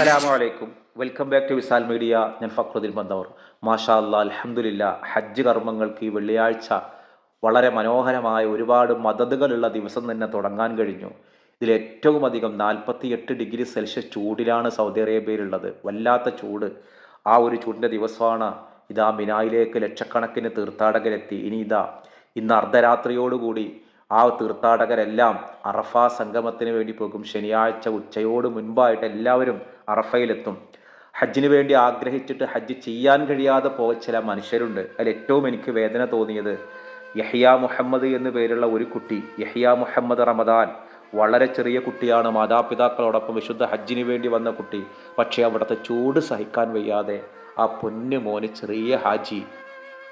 അസ്സലാമു അലൈക്കും. Welcome back to Visal media ഞാൻ ഫക്രുദ്ദീൻ ബന്ദവർ മാഷാ അല്ലാ അൽഹംദുലില്ല ഹജ്ജ് കർമ്മങ്ങൾക്ക് ഈ വെള്ളിയാഴ്ച വളരെ മനോഹരമായ ഒരുപാട് മദതുകളുള്ള ദിവസം തന്നെ തുടങ്ങാൻ കഴിഞ്ഞു. ഇതിൽ ഏറ്റവും അധികം നാൽപ്പത്തിയെട്ട് ഡിഗ്രി സെൽഷ്യസ് ചൂടിലാണ് സൗദി അറേബ്യയിലുള്ളത്. വല്ലാത്ത ചൂട്. ആ ഒരു ചൂടിന്റെ ദിവസമാണ് ഇതാ മിനായിലേക്ക് ലക്ഷക്കണക്കിന് തീർത്ഥാടകരെത്തി. ഇനി ഇതാ ഇന്ന് അർദ്ധരാത്രിയോടുകൂടി ആ തീർത്ഥാടകരെല്ലാം അറഫ സംഗമത്തിന് വേണ്ടി പോകും. ശനിയാഴ്ച ഉച്ചയോട് മുൻപായിട്ട് എല്ലാവരും അറഫയിലെത്തും. ഹജ്ജിന് വേണ്ടി ആഗ്രഹിച്ചിട്ട് ഹജ്ജ് ചെയ്യാൻ കഴിയാതെ പോയ ചില മനുഷ്യരുണ്ട്. അതിൽ ഏറ്റവും എനിക്ക് വേദന തോന്നിയത് യഹിയ മുഹമ്മദ് എന്നു പേരുള്ള ഒരു കുട്ടി. യഹിയ മുഹമ്മദ് റമദാൻ വളരെ ചെറിയ കുട്ടിയാണ്. മാതാപിതാക്കളോടൊപ്പം വിശുദ്ധ ഹജ്ജിന് വേണ്ടി വന്ന കുട്ടി. പക്ഷേ അവിടുത്തെ ചൂട് സഹിക്കാൻ വയ്യാതെ ആ പൊന്നു മോന് ചെറിയ ഹാജി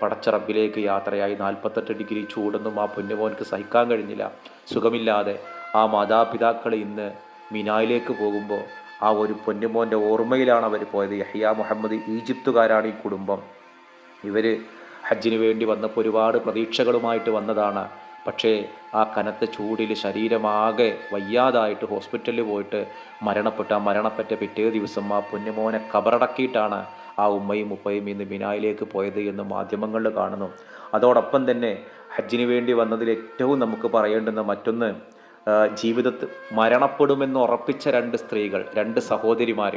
പടച്ചറബിലേക്ക് യാത്രയായി നാൽപ്പത്തെട്ട് ഡിഗ്രി ചൂടൊന്നും ആ പൊന്നുമോനക്ക് സഹിക്കാൻ കഴിഞ്ഞില്ല. സുഖമില്ലാതെ ആ മാതാപിതാക്കൾ ഇന്ന് മിനായിലേക്ക് പോകുമ്പോൾ ആ ഒരു പൊന്നുമോന്റെ ഓർമ്മയിലാണ് അവർ പോയത്. യഹിയ മുഹമ്മദ് ഈജിപ്തുകാരാണ് ഈ കുടുംബം. ഇവർ ഹജ്ജിന് വേണ്ടി വന്നപ്പോൾ ഒരുപാട് പ്രതീക്ഷകളുമായിട്ട് വന്നതാണ്. പക്ഷേ ആ കനത്ത ചൂടിൽ ശരീരമാകെ വയ്യാതായിട്ട് ഹോസ്പിറ്റലിൽ പോയിട്ട് മരണപ്പെട്ട ആ മരണപ്പെട്ട പിറ്റേ ദിവസം ആ പൊന്നുമോനെ കബറടക്കിയിട്ടാണ് ആ ഉമ്മയും ഉപ്പയും ഇന്ന് മിനായിലേക്ക് പോയത് എന്ന് മാധ്യമങ്ങളിൽ കാണുന്നു. അതോടൊപ്പം തന്നെ ഹജ്ജിന് വേണ്ടി വന്നതിൽ ഏറ്റവും നമുക്ക് പറയേണ്ടുന്ന മറ്റൊന്ന് ജീവിതത്തിൽ മരണപ്പെടുമെന്ന് ഉറപ്പിച്ച രണ്ട് സ്ത്രീകൾ രണ്ട് സഹോദരിമാർ.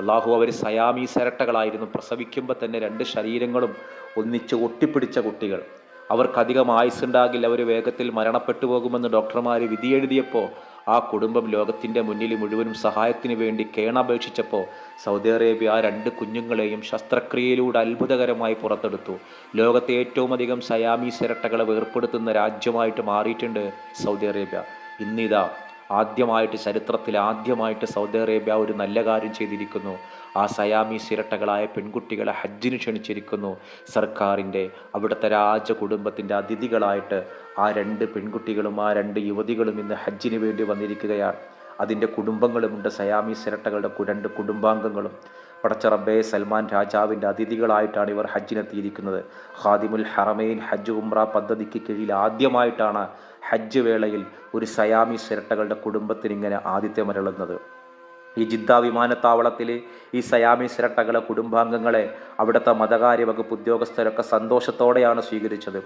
അള്ളാഹു അവർ സയാമി സരട്ടകളായിരുന്നു. പ്രസവിക്കുമ്പോൾ തന്നെ രണ്ട് ശരീരങ്ങളും ഒന്നിച്ച് ഒട്ടിപ്പിടിച്ച കുട്ടികൾ. അവർക്കധികം ആയുസ്സുണ്ടാകില്ല. അവർ വേഗത്തിൽ മരണപ്പെട്ടു പോകുമെന്ന് ഡോക്ടർമാർ വിധിയെഴുതിയപ്പോൾ ആ കുടുംബം ലോകത്തിന്റെ മുന്നിൽ മുഴുവനും സഹായത്തിന് വേണ്ടി കേണപേക്ഷിച്ചപ്പോൾ സൗദി അറേബ്യ ആ രണ്ട് കുഞ്ഞുങ്ങളെയും ശസ്ത്രക്രിയയിലൂടെ അത്ഭുതകരമായി പുറത്തെടുത്തു. ലോകത്തെ ഏറ്റവും അധികം സയാമി സിരട്ടകളെ വേർപ്പെടുത്തുന്ന രാജ്യമായിട്ട് മാറിയിട്ടുണ്ട് സൗദി അറേബ്യ. ഇന്നിതാ ആദ്യമായിട്ട് ചരിത്രത്തിൽ ആദ്യമായിട്ട് സൗദി അറേബ്യ ഒരു നല്ല കാര്യം ചെയ്തിരിക്കുന്നു. ആ സയാമി സിരട്ടകളായ പെൺകുട്ടികളെ ഹജ്ജിന് ക്ഷണിച്ചിരിക്കുന്നു. സർക്കാരിന്റെ അവിടുത്തെ രാജകുടുംബത്തിന്റെ അതിഥികളായിട്ട് ആ രണ്ട് പെൺകുട്ടികളും ആ രണ്ട് യുവതികളും ഇന്ന് ഹജ്ജിന് വേണ്ടി വന്നിരിക്കുകയാണ്. അതിന്റെ കുടുംബങ്ങളുമുണ്ട് സയാമി സിരട്ടകളുടെ രണ്ട് കുടുംബാംഗങ്ങളും. പടച്ചറബെ സൽമാൻ രാജാവിന്റെ അതിഥികളായിട്ടാണ് ഇവർ ഹജ്ജിനെത്തിയിരിക്കുന്നത് ഖാദിമുൽ ഹറമൈൻ ഹജ്ജ് ഉംറ പദ്ധതിക്ക് കീഴിൽ ആദ്യമായിട്ടാണ് ഹജ്ജ് വേളയിൽ ഒരു സയാമി സിരട്ടകളുടെ കുടുംബത്തിന് ഇങ്ങനെ ആതിഥ്യമരുളുന്നത്. ഈ ജിദ്ദ വിമാനത്താവളത്തിൽ ഈ സയാമി സിരട്ടകളെ കുടുംബാംഗങ്ങളെ അവിടുത്തെ മതകാര്യ വകുപ്പ് ഉദ്യോഗസ്ഥരൊക്കെ സന്തോഷത്തോടെയാണ് സ്വീകരിച്ചത്.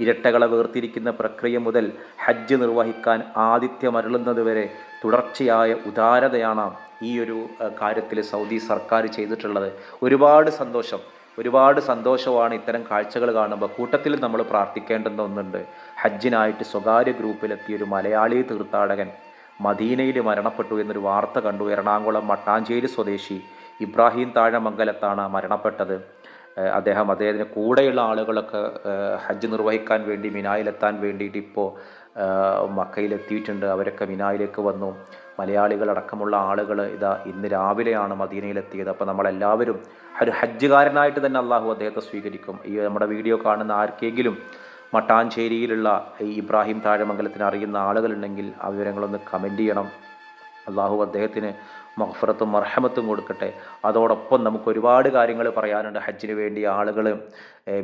ഇരട്ടകളെ വേർതിരിക്കുന്ന പ്രക്രിയ മുതൽ ഹജ്ജ് നിർവഹിക്കാൻ ആതിഥ്യമരുളുന്നത് വരെ തുടർച്ചയായ ഉദാരതയാണ് ഈ ഒരു കാര്യത്തിൽ സൗദി സർക്കാർ ചെയ്തിട്ടുള്ളത് ഒരുപാട് സന്തോഷം. ഒരുപാട് സന്തോഷമാണ് ഇത്തരം കാഴ്ചകൾ കാണുമ്പോൾ കൂട്ടത്തിൽ നമ്മൾ പ്രാർത്ഥിക്കേണ്ടുന്ന ഒന്നുണ്ട്. ഹജ്ജിനായിട്ട് സ്വകാര്യ ഗ്രൂപ്പിലെത്തിയ ഒരു മലയാളി തീർത്ഥാടകൻ മദീനയിൽ മരണപ്പെട്ടു എന്നൊരു വാർത്ത കണ്ടു. എറണാകുളം മട്ടാഞ്ചേരി സ്വദേശി ഇബ്രാഹിം താഴമംഗലത്താണ് മരണപ്പെട്ടത്. അദ്ദേഹം അദ്ദേഹത്തിന് കൂടെയുള്ള ആളുകളൊക്കെ ഹജ്ജ് നിർവഹിക്കാൻ വേണ്ടി മിനായിലെത്താൻ വേണ്ടിയിട്ട് ഇപ്പോൾ മക്കയിലെത്തിയിട്ടുണ്ട്. അവരൊക്കെ മിനായിലേക്ക് വന്നു. മലയാളികൾ മലയാളികളടക്കമുള്ള ആളുകൾ ഇതാ ഇന്ന് രാവിലെയാണ് മദീനയിലെത്തിയത്. അപ്പോൾ നമ്മളെല്ലാവരും ഒരു ഹജ്ജുകാരനായിട്ട് തന്നെ അള്ളാഹു അദ്ദേഹത്തെ സ്വീകരിക്കും. ഈ നമ്മുടെ വീഡിയോ കാണുന്ന ആർക്കെങ്കിലും മട്ടാഞ്ചേരിയിലുള്ള ഈ ഇബ്രാഹിം താഴമംഗലത്തിന് അറിയുന്ന ആളുകളുണ്ടെങ്കിൽ ആ വിവരങ്ങളൊന്ന് കമന്റ് ചെയ്യണം. അള്ളാഹു അദ്ദേഹത്തിന് മഹഫറത്തും മർഹമത്തും കൊടുക്കട്ടെ. അതോടൊപ്പം നമുക്ക് ഒരുപാട് കാര്യങ്ങൾ പറയാനുണ്ട്. ഹജ്ജിന് വേണ്ടി ആളുകൾ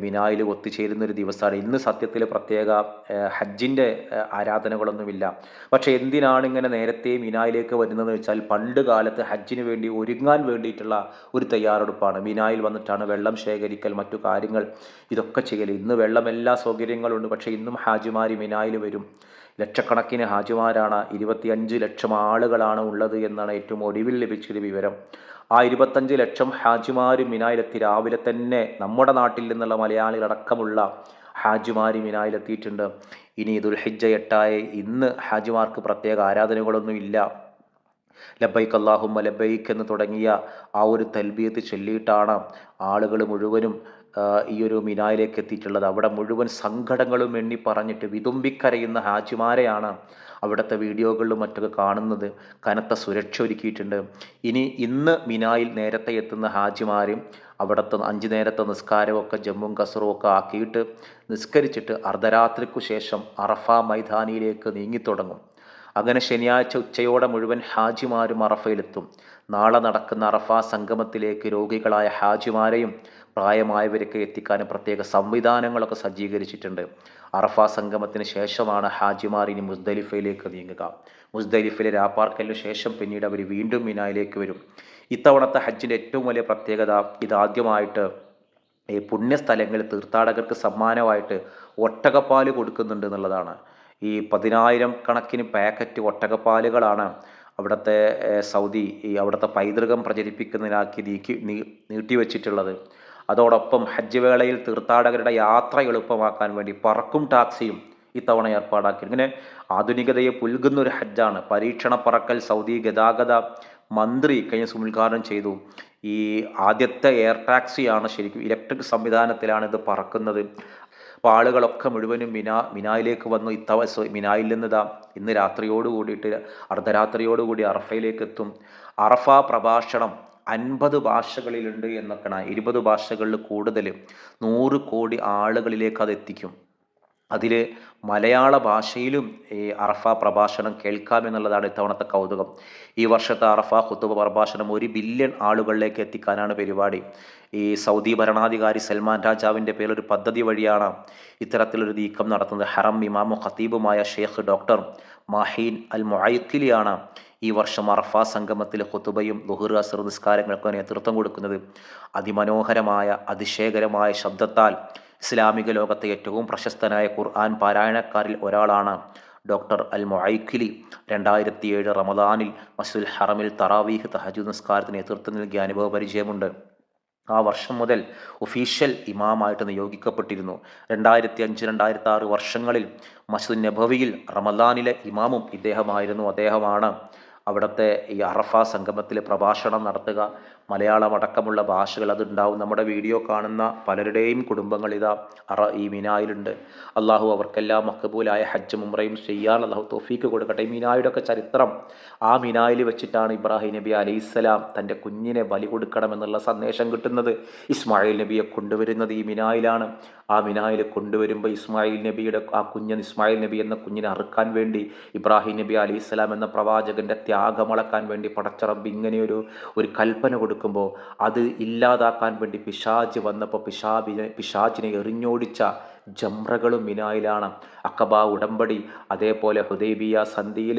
മിനായിൽ ഒത്തുചേരുന്നൊരു ദിവസമാണ്. ഇന്ന് സത്യത്തിൽ പ്രത്യേക ഹജ്ജിന്റെ ആരാധനകളൊന്നുമില്ല. പക്ഷേ എന്തിനാണ് ഇങ്ങനെ നേരത്തെ മിനായിലേക്ക് വരുന്നതെന്ന് വെച്ചാൽ പണ്ട് കാലത്ത് ഹജ്ജിന് വേണ്ടി ഒരുങ്ങാൻ വേണ്ടിയിട്ടുള്ള ഒരു തയ്യാറെടുപ്പാണ്. മിനായിൽ വന്നിട്ടാണ് വെള്ളം ശേഖരിക്കൽ മറ്റു കാര്യങ്ങൾ ഇതൊക്കെ ചെയ്യൽ. ഇന്ന് വെള്ളം എല്ലാ സൗകര്യങ്ങളുണ്ട്. പക്ഷേ ഇന്നും ഹാജിമാർ മിനായിൽ വരും. ലക്ഷക്കണക്കിന് ഹാജിമാരാണ് ഇരുപത്തിയഞ്ച് ലക്ഷം ആളുകളാണ് ഉള്ളത് എന്നാണ് ഏറ്റവും ഒടുവിൽ ലഭിച്ചൊരു വിവരം. ആ ഇരുപത്തഞ്ച് ലക്ഷം ഹാജിമാർ മിനായിലെത്തി. രാവിലെ തന്നെ നമ്മുടെ നാട്ടിൽ നിന്നുള്ള മലയാളികളടക്കമുള്ള ഹാജിമാർ മിനായിലെത്തിയിട്ടുണ്ട്. ഇനി ദുൽഹിജ എട്ടായി ഇന്ന് ഹാജിമാർക്ക് പ്രത്യേക ആരാധനകളൊന്നുമില്ല ലബൈക്ക് അള്ളാഹുമ്മ ലബൈക്ക് എന്ന് തുടങ്ങിയ ആ ഒരു തൽബിയത്ത് ചൊല്ലിയിട്ടാണ് ആളുകൾ മുഴുവനും ഈ ഒരു മിനായിലേക്ക് എത്തിയിട്ടുള്ളത്. അവിടെ മുഴുവൻ സങ്കടങ്ങളും എണ്ണി പറഞ്ഞിട്ട് വിതുമ്പിക്കരയുന്ന ഹാജിമാരെയാണ് അവിടുത്തെ വീഡിയോകളിലും മറ്റൊക്കെ കാണുന്നത്. കനത്ത സുരക്ഷ ഒരുക്കിയിട്ടുണ്ട്. ഇനി ഇന്ന് മിനായിൽ നേരത്തെ എത്തുന്ന ഹാജിമാരും അവിടുത്തെ അഞ്ച് നേരത്തെ നിസ്കാരമൊക്കെ ജമ്മും കസറും ഒക്കെ ആക്കിയിട്ട് നിസ്കരിച്ചിട്ട് അർദ്ധരാത്രിക്കു ശേഷം അറഫ മൈതാനിയിലേക്ക് നീങ്ങിത്തുടങ്ങും. അങ്ങനെ ശനിയാഴ്ച ഉച്ചയോടെ മുഴുവൻ ഹാജിമാരും അറഫയിലെത്തും. നാളെ നടക്കുന്ന അറഫ സംഗമത്തിലേക്ക് രോഗികളായ ഹാജിമാരെയും പ്രായമായവരൊക്കെ എത്തിക്കാനും പ്രത്യേക സംവിധാനങ്ങളൊക്കെ സജ്ജീകരിച്ചിട്ടുണ്ട്. അറഫ സംഗമത്തിന് ശേഷമാണ് ഹാജിമാർ ഇനി മുസ്ദലിഫയിലേക്ക് നീങ്ങുക. മുസ്ദലിഫയിലെ രാപ്പാർക്കലിന് ശേഷം പിന്നീട് അവർ വീണ്ടും മിനായിലേക്ക് വരും. ഇത്തവണത്തെ ഹജ്ജിന്റെ ഏറ്റവും വലിയ പ്രത്യേകത ഇതാദ്യമായിട്ട് ഈ പുണ്യസ്ഥലങ്ങളിൽ തീർത്ഥാടകർക്ക് സമ്മാനമായിട്ട് ഒട്ടകപ്പാൽ കൊടുക്കുന്നുണ്ട് എന്നുള്ളതാണ്. ഈ പതിനായിരം കണക്കിന് പാക്കറ്റ് ഒട്ടകപ്പാലുകളാണ് അവിടുത്തെ സൗദി ഈ അവിടുത്തെ പൈതൃകം പ്രചരിപ്പിക്കുന്നതിനാക്കി നീക്കി നീ നീട്ടിവെച്ചിട്ടുള്ളത്. അതോടൊപ്പം ഹജ്ജ് വേളയിൽ തീർത്ഥാടകരുടെ യാത്ര എളുപ്പമാക്കാൻ വേണ്ടി പറക്കും ടാക്സിയും ഇത്തവണ ഏർപ്പാടാക്കി. ഇങ്ങനെ ആധുനികതയെ പുൽകുന്ന ഒരു ഹജ്ജാണ്. പരീക്ഷണ പറക്കൽ സൗദി ഗതാഗത മന്ത്രി കഴിഞ്ഞ ഉദ്ഘാടനം ചെയ്തു. ഈ ആദ്യത്തെ എയർ ടാക്സിയാണ് ശരിക്കും ഇലക്ട്രിക് സംവിധാനത്തിലാണ് ഇത് പറക്കുന്നത്. അപ്പോൾ ആളുകളൊക്കെ മുഴുവനും മിനാ മിനായിലേക്ക് വന്നു. ഇത്തവ മിനായിൽ നിന്ന് ഇതാ ഇന്ന് രാത്രിയോട് കൂടിയിട്ട് അർദ്ധരാത്രിയോടുകൂടി അറഫയിലേക്ക് എത്തും അറഫ പ്രഭാഷണം അൻപത് ഭാഷകളിലുണ്ട് എന്നൊക്കെയാണ് ഇരുപത് ഭാഷകളിൽ കൂടുതൽ നൂറ് കോടി ആളുകളിലേക്ക് അത് എത്തിക്കും. അതിൽ മലയാള ഭാഷയിലും ഈ അറഫ പ്രഭാഷണം കേൾക്കാം എന്നുള്ളതാണ് ഇത്തവണത്തെ കൗതുകം. ഈ വർഷത്തെ അറഫ ഖുത്തുബ പ്രഭാഷണം ഒരു ബില്യൺ ആളുകളിലേക്ക് എത്തിക്കാനാണ് പരിപാടി. ഈ സൗദി ഭരണാധികാരി സൽമാൻ രാജാവിന്റെ പേരിൽ ഒരു പദ്ധതി വഴിയാണ് ഇത്തരത്തിലൊരു നീക്കം നടത്തുന്നത്. ഹറം ഇമാമു ഖത്തീബുമായ ഷെയ്ഖ് ഡോക്ടർ മാഹീൻ അൽ മൊയ്ക്കിലിയാണ് ഈ വർഷം അറഫ സംഗമത്തിൽ ഹുതുബയും ലുഹുർ അസർ നിസ്കാരങ്ങൾക്ക് നേതൃത്വം കൊടുക്കുന്നത് അതിമനോഹരമായ അതിശയകരമായ ശബ്ദത്താൽ ഇസ്ലാമിക ലോകത്തെ ഏറ്റവും പ്രശസ്തനായ ഖുർആൻ പാരായണക്കാരിൽ ഒരാളാണ് ഡോക്ടർ അൽ മൊയ്ഖിലി രണ്ടായിരത്തി ഏഴ് റമദാനിൽ മസുൽ ഹറമിൽ തറാവീഹ് തഹജു നിസ്കാരത്തിന് നേതൃത്വം നൽകിയ അനുഭവ പരിചയമുണ്ട്. ആ വർഷം മുതൽ ഒഫീഷ്യൽ ഇമാമായിട്ട് നിയോഗിക്കപ്പെട്ടിരുന്നു. രണ്ടായിരത്തി അഞ്ച് രണ്ടായിരത്തി ആറ് വർഷങ്ങളിൽ മസുദ് നബവിയിൽ റമദാനിലെ ഇമാമും ഇദ്ദേഹമായിരുന്നു അദ്ദേഹമാണ്. അവിടുത്തെ ഈ അറഫ സംഗമത്തിൽ പ്രഭാഷണം നടത്തുക. മലയാളം അടക്കമുള്ള ഭാഷകൾ അതുണ്ടാവും. നമ്മുടെ വീഡിയോ കാണുന്ന പലരുടെയും കുടുംബങ്ങൾ ഇതാ അറ ഈ മിനായിലുണ്ട്. അള്ളാഹു അവർക്കെല്ലാം മക്കബൂലായ ഹജ്ജ് മുംറയും ചെയ്യാൻ അള്ളാഹു തോഫീക്ക് കൊടുക്കട്ടെ. ഈ മിനായുടെ ഒക്കെ ചരിത്രം. ആ മിനായിൽ വെച്ചിട്ടാണ് ഇബ്രാഹിം നബി അലൈഹിസ്സലാം തന്റെ കുഞ്ഞിനെ ബലി കൊടുക്കണമെന്നുള്ള സന്ദേശം കിട്ടുന്നത്. ഇസ്മായിൽ നബിയെ കൊണ്ടുവരുന്നത് ഈ മിനായിലാണ്. ആ മിനായിൽ കൊണ്ടുവരുമ്പോൾ ഇസ്മായിൽ നബിയുടെ ആ കുഞ്ഞൻ ഇസ്മായിൽ നബി എന്ന കുഞ്ഞിനെ അറുക്കാൻ വേണ്ടി ഇബ്രാഹിം നബി അലൈഹി സ്വലാം എന്ന പ്രവാചകന്റെ ത്യാഗമളക്കാൻ വേണ്ടി പടച്ചറബ് ഇങ്ങനെയൊരു ഒരു കൽപ്പന കൊടുക്കുമ്പോൾ അത് ഇല്ലാതാക്കാൻ വേണ്ടി പിശാജ് വന്നപ്പോൾ പിശാബിനെ പിശാജിനെ എറിഞ്ഞോടിച്ച ജംറകളും മിനായിലാണ്. അക്കബ ഉടമ്പടി അതേപോലെ ഹുദൈബിയ സന്ധിയിൽ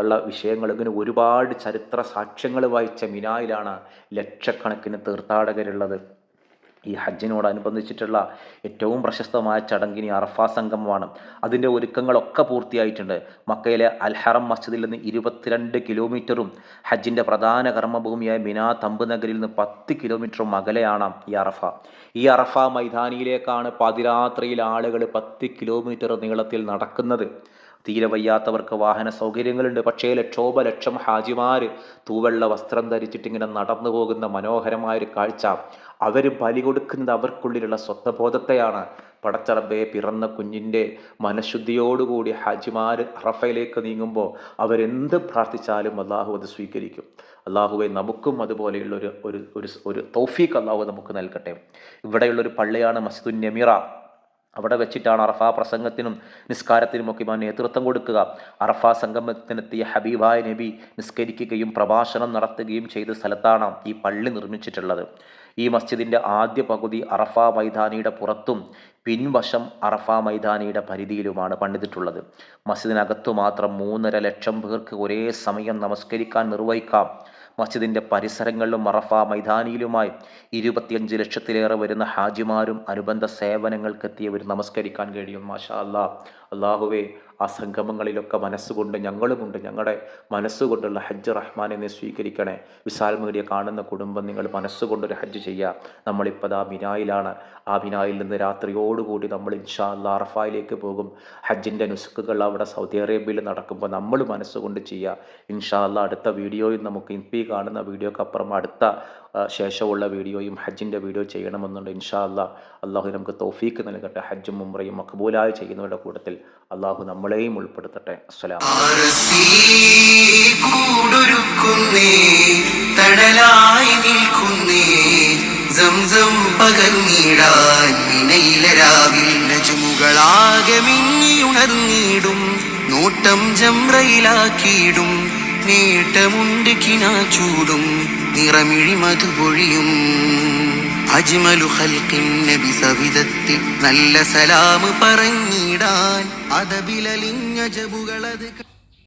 ഉള്ള വിഷയങ്ങൾ ഇങ്ങനെ ഒരുപാട് ചരിത്ര സാക്ഷ്യങ്ങൾ വായിച്ച മിനായിലാണ് ലക്ഷക്കണക്കിന് തീർത്ഥാടകരുള്ളത്. ഈ ഹജ്ജിനോടനുബന്ധിച്ചിട്ടുള്ള ഏറ്റവും പ്രശസ്തമായ ചടങ്ങിന് അറഫ സംഗമമാണ്. അതിന്റെ ഒരുക്കങ്ങളൊക്കെ പൂർത്തിയായിട്ടുണ്ട്. മക്കയിലെ അൽഹറം മസ്ജിദിൽ നിന്ന് ഇരുപത്തിരണ്ട് കിലോമീറ്ററും ഹജ്ജിന്റെ പ്രധാന കർമ്മഭൂമിയായ മിനാ തമ്പ് നഗരിൽ നിന്ന് പത്ത് കിലോമീറ്ററും അകലെയാണ് ഈ അറഫ. ഈ അറഫ മൈതാനിയിലേക്കാണ് പാതിരാത്രിയിൽ ആളുകൾ പത്ത് കിലോമീറ്റർ നീളത്തിൽ നടക്കുന്നത്. തീരെ വയ്യാത്തവർക്ക് വാഹന സൗകര്യങ്ങളുണ്ട്. പക്ഷേ ലക്ഷോപലക്ഷം ഹാജിമാർ തൂവെള്ള വസ്ത്രം ധരിച്ചിട്ടിങ്ങനെ നടന്നു പോകുന്ന മനോഹരമായൊരു കാഴ്ച. അവർ ബലി കൊടുക്കുന്നത് അവർക്കുള്ളിലുള്ള സ്വത്വബോധത്തെയാണ്. പടച്ചറബെ പിറന്ന കുഞ്ഞിന്റെ മനഃശുദ്ധിയോടുകൂടി ഹാജിമാർ അറഫയിലേക്ക് നീങ്ങുമ്പോൾ അവരെന്ത് പ്രാർത്ഥിച്ചാലും അള്ളാഹു അത് സ്വീകരിക്കും. അള്ളാഹുവെ നമുക്കും അതുപോലെയുള്ള ഒരു ഒരു ഒരു ഒരു തൗഫീഖ് അള്ളാഹു നമുക്ക് നൽകട്ടെ. ഇവിടെയുള്ളൊരു പള്ളിയാണ് മസ്ജിദുൻ നമിറ. അവിടെ വെച്ചിട്ടാണ് അറഫ പ്രസംഗത്തിനും നിസ്കാരത്തിനും ഒക്കെ ഇമാൻ നേതൃത്വം കൊടുക്കുക. അറഫ സംഗമത്തിനെത്തിയ ഹബീബായ നബി നിസ്കരിക്കുകയും പ്രഭാഷണം നടത്തുകയും ചെയ്ത സ്ഥലത്താണ് ഈ പള്ളി നിർമ്മിച്ചിട്ടുള്ളത്. ഈ മസ്ജിദിന്റെ ആദ്യ പകുതി അറഫ മൈതാനിയുടെ പുറത്തും പിൻവശം അറഫ മൈതാനിയുടെ പരിധിയിലുമാണ് പണിതിട്ടുള്ളത്. മസ്ജിദിനകത്തു മാത്രം മൂന്നര ലക്ഷം പേർക്ക് ഒരേ സമയം നമസ്കരിക്കാൻ നിർവഹിക്കാം. മസ്ജിദിന്റെ പരിസരങ്ങളിലും അറഫ മൈതാനിയിലുമായി ഇരുപത്തിയഞ്ച് ലക്ഷത്തിലേറെ വരുന്ന ഹാജിമാരും അനുബന്ധ സേവനങ്ങൾക്കെത്തിയവർ നമസ്കരിക്കാൻ കഴിയും. മാഷാ അല്ലാ അള്ളാഹുവേ ആ സംഗമങ്ങളിലൊക്കെ മനസ്സുകൊണ്ട് ഞങ്ങളുമുണ്ട്. ഞങ്ങളുടെ മനസ്സുകൊണ്ടുള്ള ഹജ്ജ് റഹ്മാനെ സ്വീകരിക്കണേ. വിശാൽ മീഡിയ കാണുന്ന കുടുംബം നിങ്ങൾ മനസ്സുകൊണ്ടൊരു ഹജ്ജ് ചെയ്യുക നമ്മളിപ്പോൾ ആ മിനായിലാണ്. ആ മിനായിൽ നിന്ന് രാത്രിയോടുകൂടി നമ്മൾ ഇൻഷാ അല്ലാ അറഫായിലേക്ക് പോകും. ഹജ്ജിന്റെ നുസുക്കുകൾ അവിടെ സൗദി അറേബ്യയിൽ നടക്കുമ്പോൾ നമ്മൾ മനസ്സുകൊണ്ട് ചെയ്യുക ഇൻഷാ അല്ലാ അടുത്ത വീഡിയോയിൽ നമുക്ക് ഇൻപി കാണുന്ന വീഡിയോക്കപ്പുറം അടുത്ത ശേഷമുള്ള വീഡിയോയും ഹജ്ജിന്റെ വീഡിയോ ചെയ്യണമെന്നുണ്ട്. ഇൻഷാ അല്ലാ അള്ളാഹു നമുക്ക് തോഫീക്ക് നൽകട്ടെ. ഹജ്ജും മുംറയും മക്ബൂലായി ചെയ്യുന്നവരുടെ കൂട്ടത്തിൽ അള്ളാഹു നമ്മളെയും ഉൾപ്പെടുത്തട്ടെ. അസ്സലാം തണലായി നിൽക്കുന്നേ സംസം നേട്ടമുണ്ട് കിനാ ചൂടും. നിറമിഴി മധുപൊഴിയും അജ്മലു ഹൽക്കിൻ നബി സവിധത്തിൽ നല്ല സലാം പറഞ്ഞിടാൻ. അതബിലലിഞ്ഞ ജബുകളത്